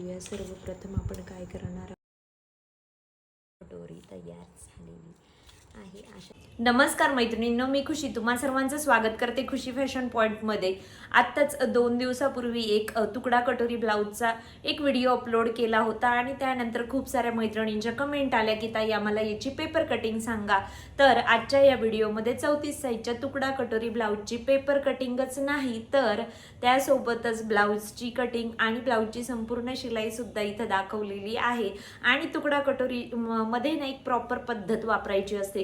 या सर्वप्रथम आपण काय करणार आहोत? कटोरी तयार झालेली आहे नमस्कार मैत्रिणींनो मी खुशी. तुम्हा सर्वांचं स्वागत करते खुशी फॅशन पॉईंटमध्ये आत्ताच दोन दिवसापूर्वी एक तुकडा कटोरी ब्लाऊजचा एक व्हिडिओ अपलोड केला होता आणि त्यानंतर खूप साऱ्या मैत्रिणींच्या कमेंट आल्या की ताई आम्हाला याची पेपर कटिंग सांगा. तर आजच्या या व्हिडिओमध्ये चौतीस साईजच्या तुकडा कटोरी ब्लाऊजची पेपर कटिंगच नाही तर त्यासोबतच ब्लाऊजची कटिंग आणि ब्लाऊजची संपूर्ण शिलाई सुद्धा इथं दाखवलेली आहे. आणि तुकडा कटोरी मध्ये ना एक प्रॉपर पद्धत वापरायची असते.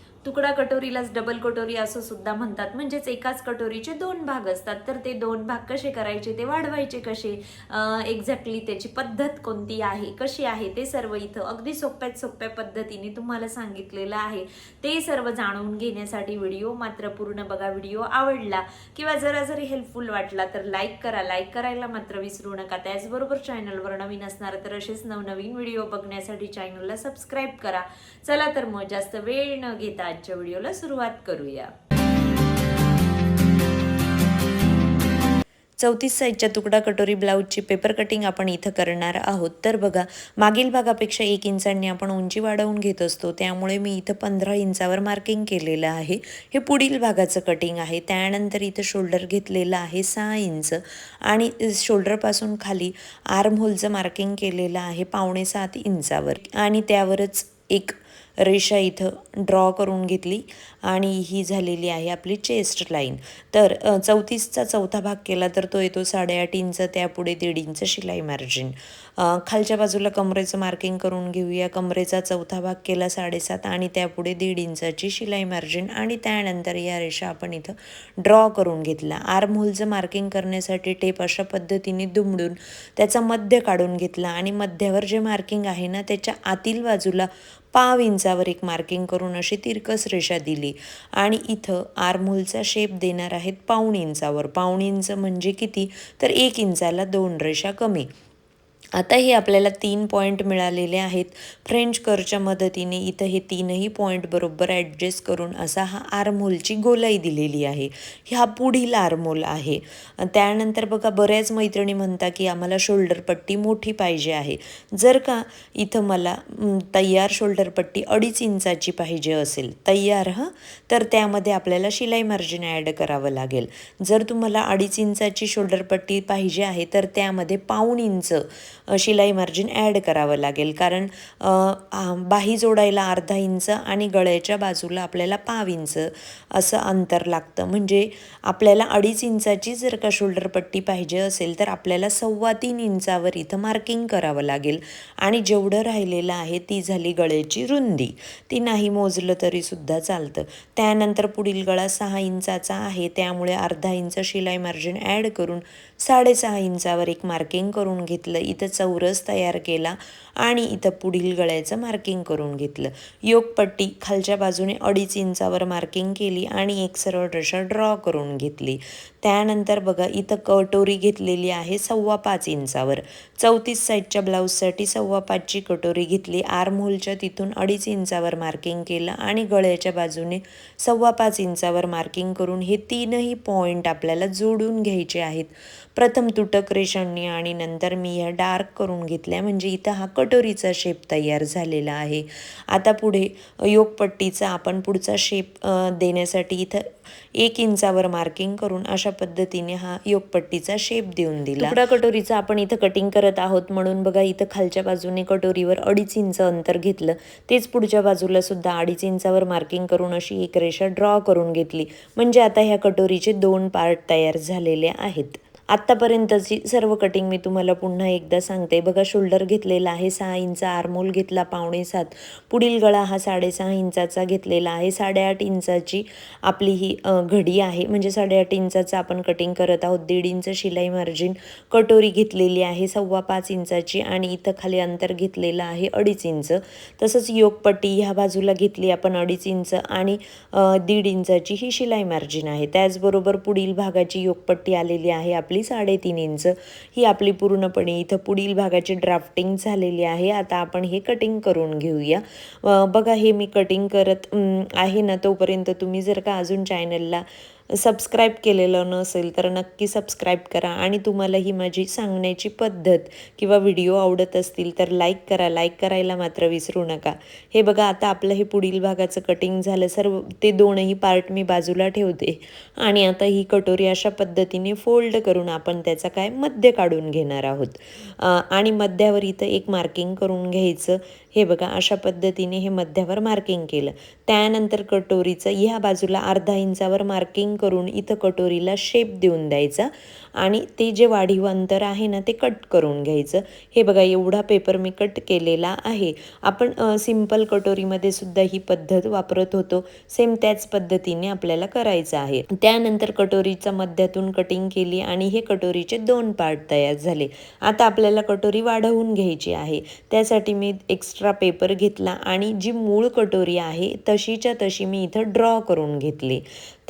तुकडा कटोरीलाच डबल कटोरी असं सुद्धा म्हणतात. म्हणजेच एकाच कटोरीचे दोन भाग असतात. तर ते दोन भाग कसे करायचे ते वाढवायचे कसे एक्झॅक्टली त्याची पद्धत कोणती आहे कशी आहे ते सर्व इथं अगदी सोप्यात सोप्या पद्धतीने तुम्हाला सांगितलेलं आहे. ते सर्व जाणून घेण्यासाठी व्हिडिओ मात्र पूर्ण बघा. व्हिडिओ आवडला किंवा जरा जरी हेल्पफुल वाटला तर लाईक करा. लाईक करायला मात्र विसरू नका. त्याचबरोबर चॅनलवर नवीन असणार तर असेच नवनवीन व्हिडिओ बघण्यासाठी चॅनलला सबस्क्राईब करा. चला तर मग जास्त वेळ न घेता आजच्या व्हिडिओला सुरुवात करूया. चौतीस साईजच्या तुकडा कटोरी ब्लाऊजची पेपर कटिंग आपण इथं करणार आहोत. तर बघा मागील भागापेक्षा एक इंचांनी आपण उंची वाढवून घेत असतो. त्यामुळे मी इथं पंधरा इंचावर मार्किंग केलेलं आहे. हे पुढील भागाचं कटिंग आहे. त्यानंतर इथं शोल्डर घेतलेलं आहे सहा इंच. आणि शोल्डरपासून खाली आर्म होलचं मार्किंग केलेलं आहे पावणे सात इंचावर. आणि त्यावरच एक रेषा इथं ड्रॉ करून घेतली आणि ही झालेली आहे आपली चेस्ट लाईन तर चौतीसचा चौथा भाग केला तर तो येतो साडेआठ इंच त्यापुढे दीड इंच शिलाई मार्जिन खालच्या बाजूला कमरेचं मार्किंग करून घेऊया. कमरेचा चौथा भाग केला साडेसात आणि त्यापुढे दीड इंचाची शिलाई मार्जिन आणि त्यानंतर या रेषा आपण इथं ड्रॉ करून घेतला. आर्म होलचं मार्किंग करण्यासाठी टेप अशा पद्धतीने दुमडून त्याचा मध्य काढून घेतला आणि मध्यावर जे मार्किंग आहे ना त्याच्या आतील बाजूला पाव इंचावर एक मार्किंग करून अशी तिरकस रेषा दिली. आणि इथं आरमोलचा शेप देणार आहेत पाऊण इंचावर. पाऊण इंच म्हणजे किती? तर एक इंचाला दोन रेषा कमी. आता हे आपल्याला तीन पॉईंट मिळालेले आहेत. फ्रेंच करच्या मदतीने इथं हे तीनही पॉईंट बरोबर ॲडजस्ट करून असा हा आरमोलची गोलाई दिलेली आहे. हा पुढील आरमोल आहे. त्यानंतर बघा बऱ्याच मैत्रिणी म्हणता की आम्हाला शोल्डर पट्टी मोठी पाहिजे आहे. जर का इथं मला तयार शोल्डर पट्टी अडीच इंचाची पाहिजे असेल तयार हां तर त्यामध्ये आपल्याला शिलाई मार्जिन ॲड करावं लागेल. जर तुम्हाला अडीच इंचाची शोल्डर पट्टी पाहिजे आहे तर त्यामध्ये पाऊण इंच शिलाई मार्जिन ॲड करावं लागेल. कारण बाही जोडायला अर्धा इंच आणि गळ्याच्या बाजूला आपल्याला पाव इंच असं अंतर लागतं. म्हणजे आपल्याला अडीच इंचाची जर का शोल्डर पट्टी पाहिजे असेल तर आपल्याला सव्वा तीन इंचावर इथं मार्किंग करावं लागेल. आणि जेवढं राहिलेलं आहे ती झाली गळ्याची रुंदी. ती नाही मोजलं तरीसुद्धा चालतं. त्यानंतर पुढील गळा सहा इंचाचा आहे. त्यामुळे अर्धा इंच शिलाई मार्जिन ॲड करून साडेसहा इंचावर एक मार्किंग करून घेतलं. इथं चौरस तयार केला आणि इथं पुढील गळ्याचं मार्किंग करून घेतलं. योगपट्टी खालच्या बाजूने अडीच इंचावर मार्किंग केली आणि एक सरळ रेषा ड्रॉ करून घेतली. त्यानंतर बघा इथं कटोरी घेतलेली आहे सव्वा पाच इंचावर. चौतीस साईजच्या ब्लाऊजसाठी सव्वा पाचची कटोरी घेतली. आर्महोलच्या तिथून अडीच इंचावर मार्किंग केलं आणि गळ्याच्या बाजूने सव्वा पाच इंचावर मार्किंग करून हे तीनही पॉईंट आपल्याला जोडून घ्यायचे आहेत. प्रथम तुटक रेषांनी आणि नंतर मी ह्या डार्क करून घेतल्या. म्हणजे इथं हा कटोरीचा शेप तयार झालेला आहे. आता पुढे योगपट्टीचा आपण पुढचा शेप देण्यासाठी इथं एक इंचावर मार्किंग करून अशा पद्धतीने हा योगपट्टीचा शेप देऊन दिला. तुकडा कटोरीचा आपण इथं कटिंग करत आहोत म्हणून बघा इथं खालच्या बाजूने कटोरीवर अडीच इंच अंतर घेतलं. तेच पुढच्या बाजूला सुद्धा अडीच इंचावर मार्किंग करून अशी एक रेषा ड्रॉ करून घेतली. म्हणजे आता ह्या कटोरीचे दोन पार्ट तयार झालेले आहेत. आत्तापर्यंतची सर्व कटिंग मी तुम्हाला पुन्हा एकदा सांगते. बघा शोल्डर घेतलेला आहे सहा इंच आरमोल घेतला पावणे सात. पुढील गळा हा साडेसहा इंचाचा घेतलेला आहे. साडेआठ इंचाची आपली ही घडी आहे. म्हणजे साडेआठ इंचाचं आपण कटिंग करत आहोत. दीड इंच शिलाई मार्जिन कटोरी घेतलेली आहे. सव्वा पाच इंचाची आणि इथं खाली अंतर घेतलेलं आहे अडीच इंच. तसंच योगपट्टी ह्या बाजूला घेतली आपण अडीच इंच आणि दीड इंचाची ही शिलाई मार्जिन आहे. त्याचबरोबर पुढील भागाची योगपट्टी आलेली आहे आपली साडेतीन इंच. ही आपली पूर्णपणे इथं पुढील भागाची ड्राफ्टिंग झालेली आहे. आता आपण हे कटिंग करून घेऊया. बघा हे मी कटिंग करत आहे ना तोपर्यंत तुम्ही जर का अजून चॅनलला सबस्क्राईब केलेलं नसेल तर नक्की सबस्क्राईब करा. आणि तुम्हाला ही माझी सांगण्याची पद्धत किंवा व्हिडिओ आवडत असतील तर लाईक करा. लाईक करायला मात्र विसरू नका. हे बघा आता आपलं हे पुढील भागाचं कटिंग झालं. सर्व ते दोनही पार्ट मी बाजूला ठेवते. आणि आता ही कटोरी अशा पद्धतीने फोल्ड करून आपण त्याचा काय मध्य काढून घेणार आहोत. आणि मध्यावर इथं एक मार्किंग करून घ्यायचं. हे बघा अशा पद्धतीने हे मध्यावर मार्किंग केलं. त्यानंतर कटोरीचं ह्या बाजूला अर्धा इंचावर मार्किंग करून इथं कटोरीला शेप देऊन द्यायचा. आणि ते जे वाढीव अंतर आहे ना ते कट करून घ्यायचं. हे बघा एवढा पेपर मी कट केलेला आहे. आपण सिंपल कटोरीमध्ये सुद्धा ही पद्धत वापरत होतो. सेम त्याच पद्धतीने आपल्याला करायचं आहे. त्यानंतर कटोरीचा मध्यातून कटिंग केली आणि हे कटोरीचे दोन पार्ट तयार झाले. आता आपल्याला कटोरी वाढवून घ्यायची आहे. त्यासाठी मी एक्स्ट्रा पेपर घेतला आणि जी मूळ कटोरी आहे तशीच्या तशी मी इथं ड्रॉ करून घेतली.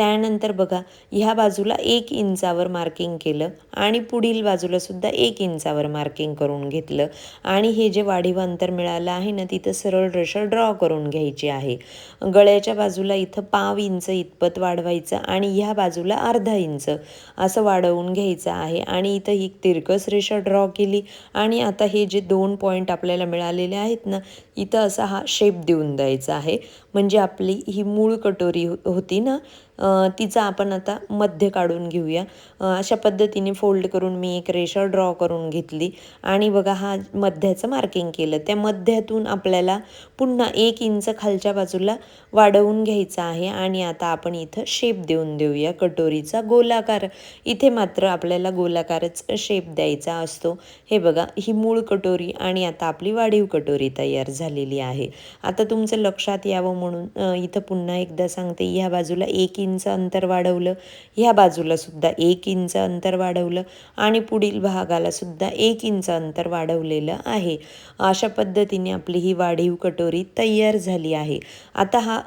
त्यानंतर बघा ह्या बाजूला एक इंचावर मार्किंग केलं आणि पुढील बाजूला सुद्धा एक इंचावर मार्किंग करून घेतलं. आणि हे जे वाढीव अंतर मिळालं आहे ना तिथं सरळ रेषा ड्रॉ करून घ्यायची आहे. गळ्याच्या बाजूला इथं पाव इंच इतपत वाढवायचं आणि ह्या बाजूला अर्धा इंच असं वाढवून घ्यायचं आहे. आणि इथं ही तिरकस रेषा ड्रॉ केली आणि आता हे जे दोन पॉईंट आपल्याला मिळालेले आहेत ना इथं असा हा शेप देऊन द्यायचा आहे. म्हणजे आपली ही मूळ कटोरी हो-, होती ना तिचा आपण आता मध्य काढून घेऊया. अशा पद्धतीने फोल्ड करून मी एक रेषा ड्रॉ करून घेतली. आणि बघा हा मध्याचं मार्किंग केलं. त्या मध्यातून आपल्याला पुन्हा एक इंच खालच्या बाजूला वाढवून घ्यायचं आहे. आणि आता आपण इथं शेप देऊन देऊया. कटोरीचा गोलाकार. इथे मात्र आपल्याला गोलाकारच शेप द्यायचा असतो. हे बघा ही मूळ कटोरी आणि आता आपली वाढीव कटोरी तयार झालेली आहे. आता तुमचं लक्षात यावं म्हणून इथं पुन्हा एकदा सांगते. ह्या बाजूला एक इंच अंतर वाढवलं. ह्या बाजूला सुद्धा एक इंच अंतर वाढवलं आणि पुढील भागाला सुद्धा एक इंच अंतर वाढवलेलं आहे. अशा पद्धतीने आपली ही वाढीव कटोरी तयार झाली आहे. आता हा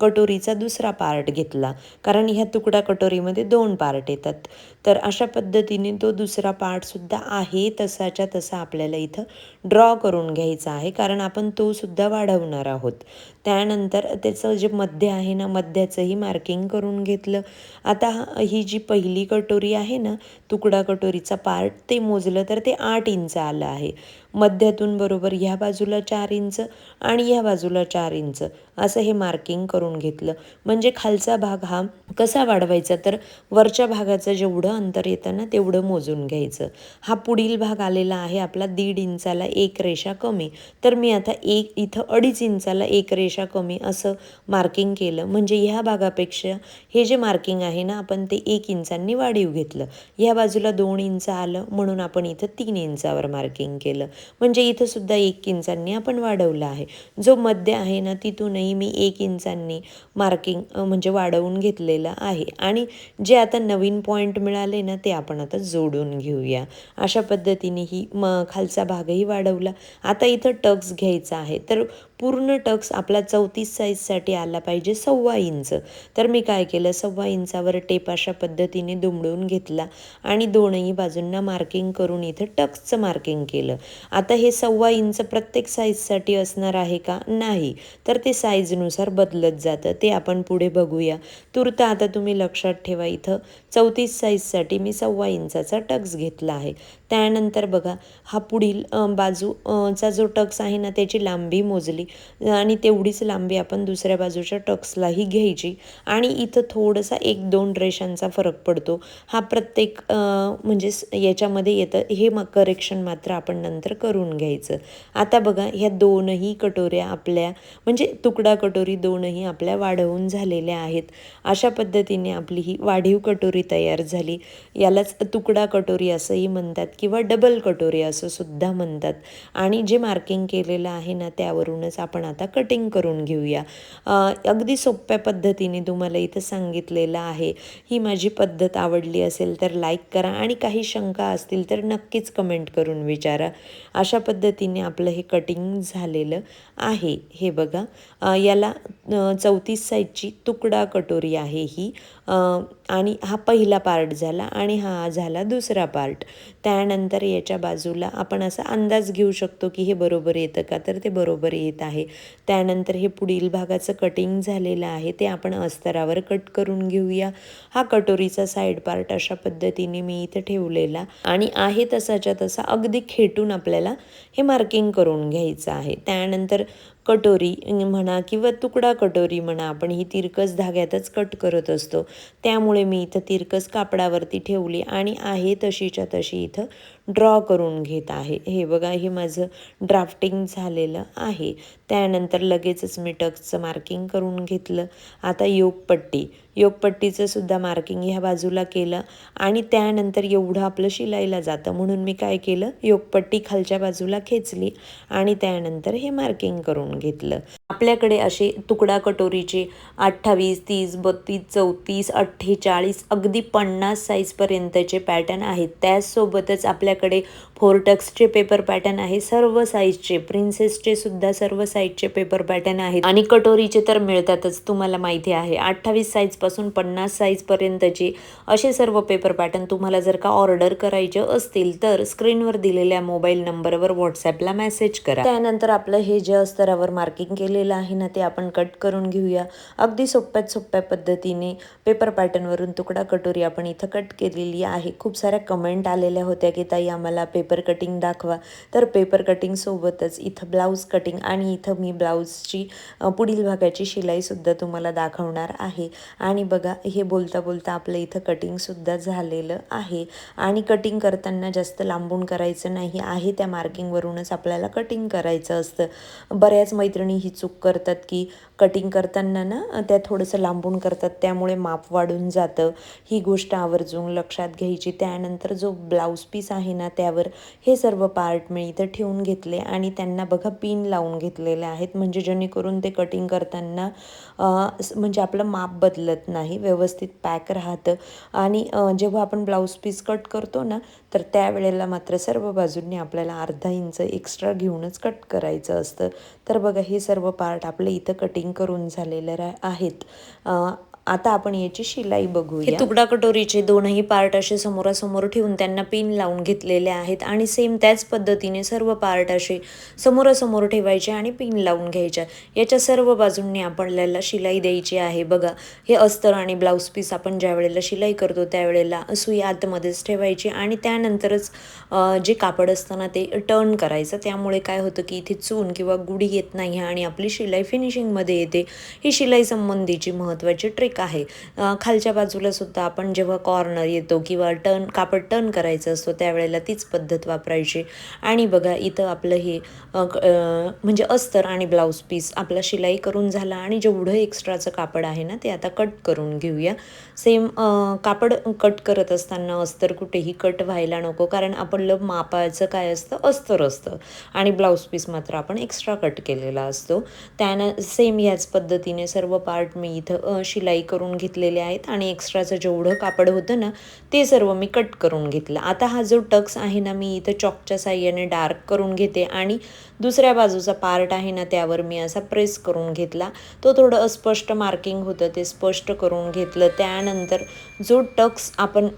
कटोरीचा दुसरा पार्ट घेतला. कारण ह्या तुकडा कटोरीमध्ये दोन पार्ट येतात. तर अशा पद्धतीने तो दुसरा पार्टसुद्धा आहे. तसाच्या तसा आपल्याला इथं ड्रॉ करून घ्यायचा आहे. कारण आपण तो सुद्धा वाढवणार आहोत. त्यानंतर त्याचं जे मध्य आहे ना मध्याचंही मार्किंग करून घेतलं. आता ही जी पहिली कटोरी आहे ना तुकडा कटोरीचा पार्ट ते मोजलं तर ते आठ इंच आलं आहे. मध्यातून बरोबर ह्या बाजूला चार इंच आणि ह्या बाजूला चार इंच असं हे मार्किंग करून घेतलं. म्हणजे खालचा भाग हा कसा वाढवायचा? तर वरच्या भागाचं जेवढं अंतर येतं ना तेवढं मोजून घ्यायचं. हा पुढील भाग आलेला आहे आपला दीड इंचाला एक रेषा कमी. तर मी आता एक इथं अडीच इंचाला एक रेषा कमी असं मार्किंग केलं. म्हणजे ह्या भागापेक्षा हे जे मार्किंग आहे ना आपण ते एक इंचांनी वाढीव घेतलं. ह्या बाजूला दोन इंच आलं म्हणून आपण इथं तीन इंचावर मार्किंग केलं. म्हणजे इथं सुद्धा एक इंचांनी आपण वाढवला आहे. जो मध्य आहे ना तिथूनही मी एक इंचांनी मार्किंग म्हणजे वाढवून घेतलेलं आहे. आणि जे आता नवीन पॉईंट मिळाले ना ते आपण आता जोडून घेऊया. अशा पद्धतीने ही म खालचा भागही वाढवला. आता इथं टक्स घ्यायचा आहे. तर पूर्ण टक्स आपला चौतीस साईजसाठी आला पाहिजे सव्वा इंच. तर मी काय केलं? सव्वा इंचावर टेप अशा पद्धतीने दुमडून घेतला. आणि दोनही बाजूंना मार्किंग करून इथं टक्सचं मार्किंग केलं. आता हे सव्वा इंच प्रत्येक साईजसाठी असणार आहे का? नाही. तर ते साईजनुसार बदलत जातं. ते आपण पुढे बघूया. तुर्त आता तुम्ही लक्षात ठेवा इथं. चौतीस साईजसाठी मी सव्वा इंचाचा टक्स घेतला आहे. त्यानंतर बघा हा पुढील बाजूचा बाजू चा जो टक्स आहे ना त्याची लांबी मोजली. आणि तेवढीच लांबी आपण दुसऱ्या बाजूच्या टक्सलाही घ्यायची. आणि इथं थोडासा एक दोन रेषांचा फरक पडतो. हा प्रत्येक म्हणजे याच्यामध्ये येतं. हे मग करेक्शन मात्र आपण नंतर करून घ्यायचं. आता बघा ह्या दोनही कटोऱ्या आपल्या म्हणजे तुकडा कटोरी दोनही आपल्या वाढवून झालेल्या आहेत. अशा पद्धतीने आपली ही वाढीव कटोरी तयार झाली. यालाच तुकडा कटोरी असंही म्हणतात किंवा डबल कटोरी असं सुद्धा म्हणतात. आणि जे मार्किंग केलेलं आहे ना त्यावरूनच आपण आता कटिंग करून घेऊया. अगदी सोप्या पद्धतीने तुम्हाला इथं सांगितलेलं आहे. ही माझी पद्धत आवडली असेल तर लाईक करा आणि काही शंका असतील तर नक्कीच कमेंट करून विचारा. अशा पद्धतीने आपलं हे कटिंग झालेलं आहे. हे बघा याला चौतीस साईजची तुकडा कटोरी आहे ही. आणि हा पहिला पार्ट झाला आणि हा झाला दुसरा पार्ट त्यानंतर याच्या बाजूला आपण असा अंदाज घेऊ शकतो की हे बरोबर येतं का? तर ते बरोबर येत आहे. त्यानंतर हे पुढील भागाचं कटिंग झालेलं आहे. ते आपण अस्तरावर कट करून घेऊया. हा कटोरीचा साईड पार्ट अशा पद्धतीने मी इथं ठेवलेला आणि आहे तसाच्या तसा अगदी खेटून आपल्याला हे मार्किंग करून घ्यायचं आहे. त्यानंतर कटोरी म्हणा किंवा तुकडा कटोरी म्हणा आपण ही तिरकस धाग्यातच कट करत असतो. त्यामुळे मी इथं तिरकस कापडावरती ठेवली आणि आहे तशीच्या तशी इथं ड्रॉ करून घेत आहे. हे बघा हे माझं ड्राफ्टिंग झालेलं आहे. त्यानंतर लगेचच मी टक्सचं मार्किंग करून घेतलं. आता योगपट्टी. योगपट्टीचं सुद्धा मार्किंग ह्या बाजूला केलं आणि त्यानंतर एवढं आपलं शिलाईला जातं. म्हणून मी काय केलं? योगपट्टी खालच्या बाजूला खेचली आणि त्यानंतर हे मार्किंग करून घेतलं. आपल्याकडे असे तुकडा कटोरीचे अठ्ठावीस तीस बत्तीस चौतीस अठ्ठेचाळीस अगदी पन्नास साईजपर्यंतचे पॅटर्न आहेत. त्याचसोबतच आपल्याकडे फोरटक्सचे पेपर पॅटर्न आहे. सर्व साईजचे प्रिन्सेसचे सुद्धा सर्व साईजचे पेपर पॅटर्न आहेत. आणि कटोरीचे तर मिळतातच तुम्हाला माहिती आहे. अठ्ठावीस साईजपासून पन्नास साईजपर्यंतचे असे सर्व पेपर पॅटर्न तुम्हाला जर का ऑर्डर करायचे असतील तर स्क्रीनवर दिलेल्या मोबाईल नंबरवर व्हॉट्सॲपला मेसेज करा. त्यानंतर आपलं हे जे स्तरावर मार्किंग केले केलेलं आहे ना ते आपण कट करून घेऊया. अगदी सोप्यात सोप्या पद्धतीने पेपर पॅटर्नवरून तुकडा कटोरी आपण इथं कट केलेली आहे. खूप साऱ्या कमेंट आलेल्या होत्या की ताई आम्हाला पेपर कटिंग दाखवा. तर पेपर कटिंगसोबतच इथं ब्लाऊज कटिंग आणि इथं मी ब्लाऊजची पुढील भागाची शिलाईसुद्धा तुम्हाला दाखवणार आहे. आणि बघा हे बोलता बोलता आपलं इथं कटिंगसुद्धा झालेलं आहे. आणि कटिंग करताना जास्त लांबून करायचं नाही. आहे त्या मार्किंगवरूनच आपल्याला कटिंग करायचं असतं. बऱ्याच मैत्रिणी ही चूक करतात की कटिंग करताना ना त्या थोडंसं लांबून करतात त्यामुळे माप वाढून जातं. ही गोष्ट आवर्जून लक्षात घ्यायची. त्यानंतर जो ब्लाऊज पीस आहे ना त्यावर हे सर्व पार्ट मी इथं ठेवून घेतले आणि त्यांना बघा पिन लावून घेतलेले आहेत. म्हणजे जेणेकरून ते कटिंग करताना म्हणजे आपलं माप बदलत नाही व्यवस्थित पॅक राहतं. आणि जेव्हा आपण ब्लाऊज पीस कट करतो ना तर त्यावेळेला मात्र सर्व बाजूंनी आपल्याला अर्धा इंच एक्स्ट्रा घेऊनच कट करायचं असतं. तर बघा हे सर्व पार्ट आपलं इथं कटिंग करून झालेलं रा- आहेत. आता आपण याची शिलाई बघूया. तुकडा कटोरीचे दोनही पार्ट असे समोरासमोर ठेवून त्यांना पिन लावून घेतलेले आहेत आणि सेम त्याच पद्धतीने सर्व पार्ट असे समोरासमोर ठेवायचे आणि पिन लावून घ्यायच्या याच्या सर्व बाजूंनी आपल्याला शिलाई द्यायची आहे. बघा हे अस्तर आणि ब्लाऊज पीस आपण ज्या वेळेला शिलाई करतो त्यावेळेला सुई आतमध्येच ठेवायची आणि त्यानंतरच जे कापड असताना ते टर्न करायचं. त्यामुळे काय होतं की इथे चून किंवा गुढी येत नाही आणि आपली शिलाई फिनिशिंगमध्ये येते. ही शिलाई संबंधीची महत्त्वाची ट्रिक आहे. खालच्या बाजूला सुद्धा आपण जेव्हा कॉर्नर येतो किंवा टर्न कापड टर्न करायचं असतो त्यावेळेला तीच पद्धत वापरायची. आणि बघा इथं आपलं हे म्हणजे अस्तर आणि ब्लाऊज पीस आपला शिलाई करून झाला आणि जेवढं एक्स्ट्राचं कापड आहे ना ते आता कट करून घेऊया. सेम कापड कट करत असताना अस्तर कुठेही कट व्हायला नको कारण आपलं मापाचं काय असतं? अस्तर असतं. आणि ब्लाऊज पीस मात्र आपण एक्स्ट्रा कट केलेला असतो. त्यानं सेम याच पद्धतीने सर्व पार्ट मी इथं शिलाई शिलाई करून घेतलेले आहेत आणि एक्स्ट्राचं जेवढं कापड होतं ना ते सर्व मी कट करून घेतलं. आता हा जो टक्स आहे ना मी इथं चॉकच्या साह्याने डार्क करून घेते आणि दुसऱ्या बाजूचा पार्ट आहे ना त्यावर मी असा प्रेस करून घेतला. तो थोडं अस्पष्ट मार्किंग होतं ते स्पष्ट करून घेतलं. त्यानंतर जो टक्स आपण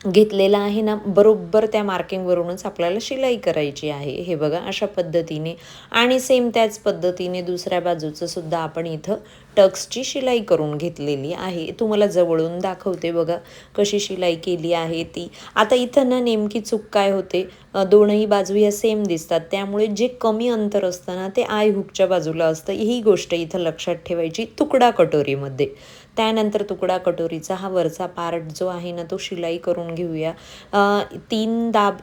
घेतलेला आहे ना बरोबर त्या मार्किंगवरूनच आपल्याला शिलाई करायची आहे. हे बघा अशा पद्धतीने. आणि सेम त्याच पद्धतीने दुसऱ्या बाजूचं सुद्धा आपण इथं टक्सची शिलाई करून घेतलेली आहे. तुम्हाला जवळून दाखवते बघा कशी शिलाई केली आहे ती. आता इथं ना नेमकी चूक काय होते? दोनही बाजू या सेम दिसतात. त्यामुळे जे कमी अंतर असतं ना ते आय हुकच्या बाजूला असतं. ही गोष्ट इथं लक्षात ठेवायची तुकडा कटोरीमध्ये. त्यानंतर तुकडा कटोरीचा हा वरचा पार्ट जो आहे ना तो शिलाई करून घेऊया. तीन दाब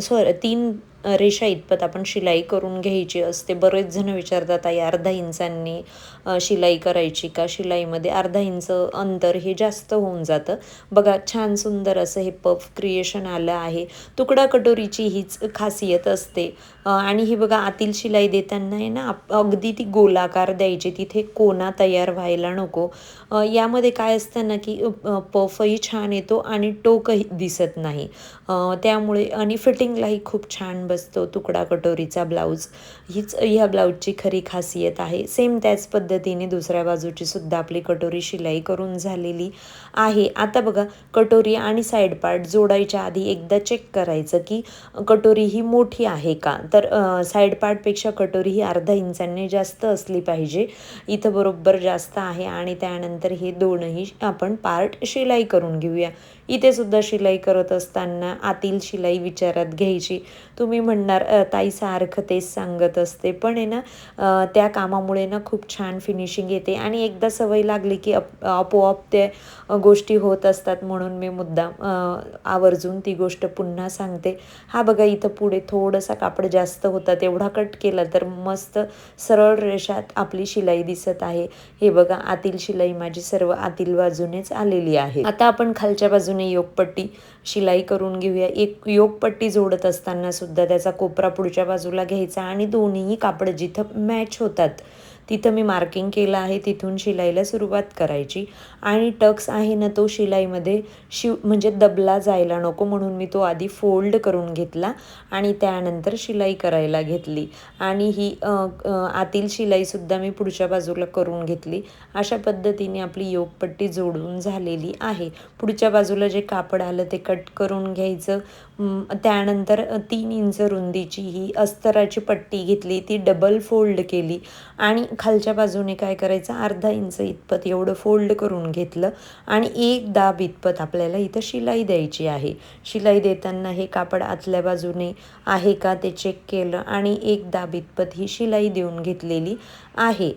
सॉरी तीन रेषा इतपत आपण शिलाई करून घ्यायची असते. बरेच जण विचारतात आई अर्धा इंचांनी शिलाई करायची का? शिलाईमध्ये अर्धा इंच अंतर हे जास्त होऊन जातं. बघा छान सुंदर असं हे पफ क्रिएशन आलं आहे. तुकडा कटोरीची हीच खासियत असते. आणि ही बघा आतील शिलाई देताना आहे ना आप- अगदी ती गोलाकार द्यायची तिथे कोना तयार व्हायला नको. यामध्ये काय असतं ना की पफही छान येतो आणि टोकही दिसत नाही. त्यामुळे आणि फिटिंगलाही खूप छान बसतो तुकडा कटोरीचा ब्लाऊज. हीच ह्या ब्लाऊजची खरी खासियत आहे. सेम त्याच पद्धतीने दुसऱ्या बाजूची सुद्धा आपली कटोरी शिलाई करून झालेली आहे. आता बघा कटोरी आणि साईड पार्ट जोडायच्या आधी एकदा चेक करायचं की कटोरी ही मोठी आहे का? तर साईड पार्टपेक्षा कटोरी ही अर्धा इंचांनी जास्त असली पाहिजे. इथं बरोबर जास्त आहे आणि त्यानंतर हे दोनही आपण पार्ट शिलाई करून घेऊया. इथे सुद्धा शिलाई करत असताना आतील शिलाई विचारात घ्यायची. तुम्ही म्हणणार ताई सारखं तेच सांगत असते. पण आहे ना त्या कामामुळे ना खूप छान फिनिशिंग येते. आणि एकदा सवय लागली की अप आपोआप ते गोष्टी होत असतात म्हणून मी मुद्दाम आवर्जून ती गोष्ट पुन्हा सांगते. हा बघा इथं पुढे थोडासा कापड जास्त होता तेवढा कट केला तर मस्त सरळ रेषात आपली शिलाई दिसत आहे. हे बघा आतील शिलाई माझी सर्व आतील बाजूनेच आलेली आहे. आता आपण खालच्या बाजूने योगपट्टी शिलाई करून घेऊया. एक योगपट्टी जोडत असताना सुद्धा सुद्धा त्याचा कोपरा पुढच्या बाजूला घ्यायचा आणि दोन्हीही कापड जिथं मॅच होतात. तिथं मी मार्किंग केलं आहे तिथून शिलाईला सुरुवात करायची. आणि टक्स आहे ना तो शिलाईमध्ये शिव म्हणजे दबला जायला नको म्हणून मी तो आधी फोल्ड करून घेतला आणि त्यानंतर शिलाई करायला घेतली. आणि ही आतील शिलाईसुद्धा मी पुढच्या बाजूला करून घेतली. अशा पद्धतीने आपली योगपट्टी जोडून झालेली आहे. पुढच्या बाजूला जे कापड आलं ते कट करून घ्यायचं. त्यानंतर तीन इंच रुंदीची ही अस्तराची पट्टी घेतली ती डबल फोल्ड केली. आणि खालच्या बाजूने काय करायचं? अर्धा इंच इतपत एवढं फोल्ड करून घेतलं आणि एक दाब इतपत आपल्याला इथं शिलाई द्यायची आहे. शिलाई देताना हे कापड आतल्या बाजूने आहे का ते चेक केलं आणि एक दाब इतपत ही शिलाई देऊन घेतलेली आहे.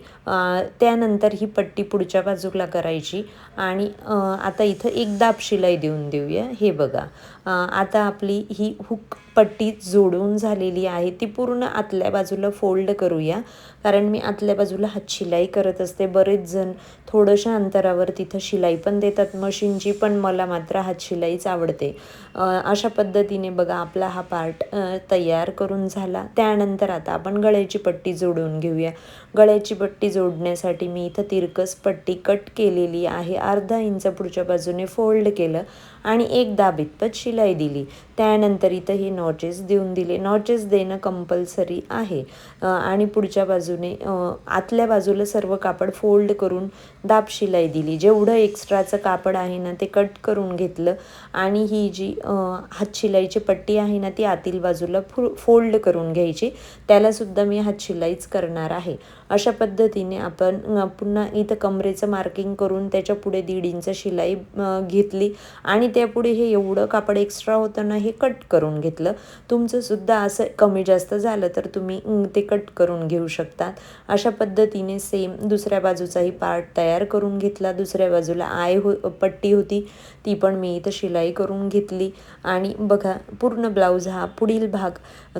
त्यानंतर ही पट्टी पुढच्या बाजूला करायची आणि आता इथं एक दाब शिलाई देऊन देऊया. हे बघा. आता आपली ही हुक पट्टी जोडून झालेली आहे. ती पूर्ण आतल्या बाजूला फोल्ड करूया. कारण मी आतल्या बाजूला हात शिलाई करत असते. बरेच जण थोड्याशा अंतरावर तिथं शिलाई पण देतात. मशीनची पण मला मात्र हात शिलाईच आवडते. अशा पद्धतीने बघा आपला हा पार्ट तयार करून झाला. त्यानंतर आता आपण गळ्याची पट्टी जोडून घेऊया. गळ्याची पट्टी जोडण्यासाठी मी इथं तिरकस पट्टी कट केलेली आहे. अर्धा इंच पुढच्या बाजूने फोल्ड केलं. आणि एक दाबीतपत शिलाई दिली. त्यानंतर इथं हे नॉचेस देऊन दिले. नॉचेस देणं कंपल्सरी आहे. आणि पुढच्या बाजूने आतल्या बाजूला सर्व कापड फोल्ड करून दाब शिलाई दिली. जेवढं एक्स्ट्राचं कापड आहे ना ते कट करून घेतलं. आणि ही जी हातशिलाईची पट्टी आहे ना ती आतील बाजूला फु फोल्ड करून घ्यायची. त्यालासुद्धा मी हातशिलाईच करणार आहे. अशा पद्धतीने आपण पुन्हा इथं कमरेचं मार्किंग करून त्याच्या पुढे दीड इंच शिलाई घेतली. आणि त्यापुढे हे एवढं कापड एक्स्ट्रा होतं ना हे कट करून घेतलं. तुमचंसुद्धा असं कमी जास्त झालं तर तुम्ही ते कट करून घेऊ शकतात. अशा पद्धतीने सेम दुसऱ्या बाजूचाही पार्ट तयार करून घेतला. दुसऱ्या बाजूला आय हो पट्टी होती ती पण मी इथं शिलाई करून घेतली. आणि बघा पूर्ण ब्लाऊज हा पुढील भाग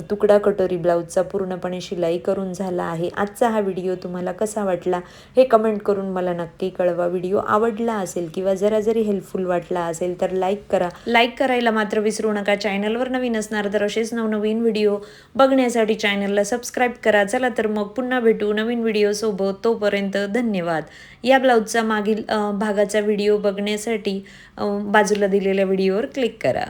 तुकडा कटोरी ब्लाऊजचा पूर्णपणे शिलाई करून झाला आहे. आजचा हा व्हिडिओ तुम्हाला कसा वाटला हे कमेंट करून मला नक्की कळवा. व्हिडिओ आवडला असेल किंवा जरा जरी हेल्पफुल वाटला असेल तर लाईक करा. लाईक करायला मात्र विसरू नका. चॅनलवर नवीन असणार तर असेच नवनवीन व्हिडिओ बघण्यासाठी चॅनलला सबस्क्राईब करा. चला तर मग पुन्हा भेटू नवीन व्हिडिओसोबत तोपर्यंत धन्यवाद. या ब्लाऊजचा मागील भागाचा व्हिडिओ बघण्यासाठी बाजूला दिलेल्या व्हिडिओवर क्लिक करा.